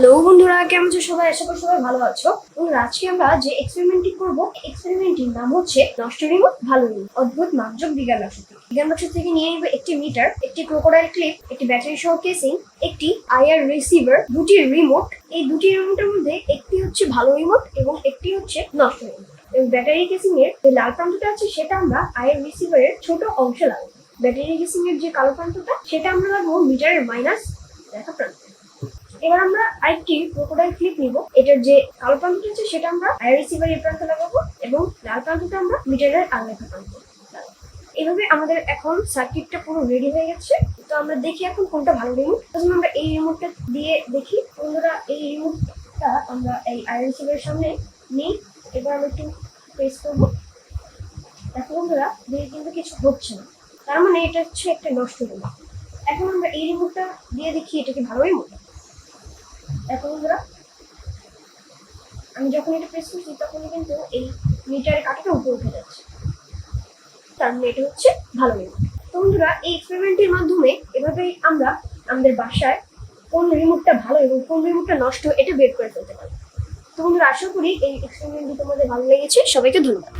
Hello বন্ধুরা, কেমন আছো সবাই? আশা করি সবাই ভালো আছো। বন্ধুরা আজকে আমরা যে এক্সপেরিমেন্টটি করব এক্সপেরিমেন্টটির নাম হচ্ছে নষ্ট রিমোট ভালো রিমোট অদ্ভুত মাপজোক বিজ্ঞান বাক্স থেকে বিজ্ঞান বাক্স থেকে নিয়ে নিব একটি মিটার, একটি ক্রোকোডাইল ক্লিপ একটি ব্যাটারি সহ কেসিং একটি আইআর রিসিভার দুটি রিমোট এই দুটি রিমোটের মধ্যে একটি হচ্ছে ভালো রিমোট এবং একটি হচ্ছে নষ্ট রিমোট ব্যাটারি কেসিং এর যে লাল প্রান্তটা আছে, সেটা আমরা আইআর রিসিভারের ছোট অংশে লাগাবো। ব্যাটারি কেসিং এর যে কালো প্রান্তটা, সেটা আমরা লাগাবো মিটারের মাইনাস দেখা প্রান্তে। এবার আমরা আরেকটি ক্রোকোডাইল ক্লিপ নিব। এটার যে কালো প্রান্তটা আছে, সেটা আমরা রিসিভার এই প্রান্তে লাগাবো এবং লাল প্রান্তটা আমরা মিটারের প্রান্তে লাগাবো। এভাবে আমাদের এখন সার্কিটটা পুরো রেডি হয়ে গেছে। তো আমরা দেখি এখন কোনটা ভালো রিমোট প্রথমে আমরা এই রিমোটটা দিয়ে দেখি। বন্ধুরা, এই রিমোটটা আমরা এই আই রিসিভারের সামনে নিই। এবার আমরা একটু প্রেস করব। দেখো বন্ধুরা, দিয়ে কিন্তু কিছু হচ্ছে না। তার মানে এটা হচ্ছে একটা নষ্ট রিমোট এখন আমরা এই রিমোটটা দিয়ে দেখি এটা কি ভালো রিমোট এখন বন্ধুরা, আমি যখন এটা প্রেস করছি, তখনই কিন্তু এই মিটারের কাঁটাটা উপরে উঠে যাচ্ছে। তার মানে এটা হচ্ছে ভালো রিমোট তো বন্ধুরা, এই এক্সপেরিমেন্টের মাধ্যমে এভাবেই আমরা আমাদের বাসায় কোন রিমোটটা ভালো এবং কোন রিমোটটা নষ্ট, এটা বের করে ফেলতে পারি। তো বন্ধুরা, আশা করি এই এক্সপেরিমেন্টটি তোমাদের ভালো লেগেছে। সবাইকে ধন্যবাদ।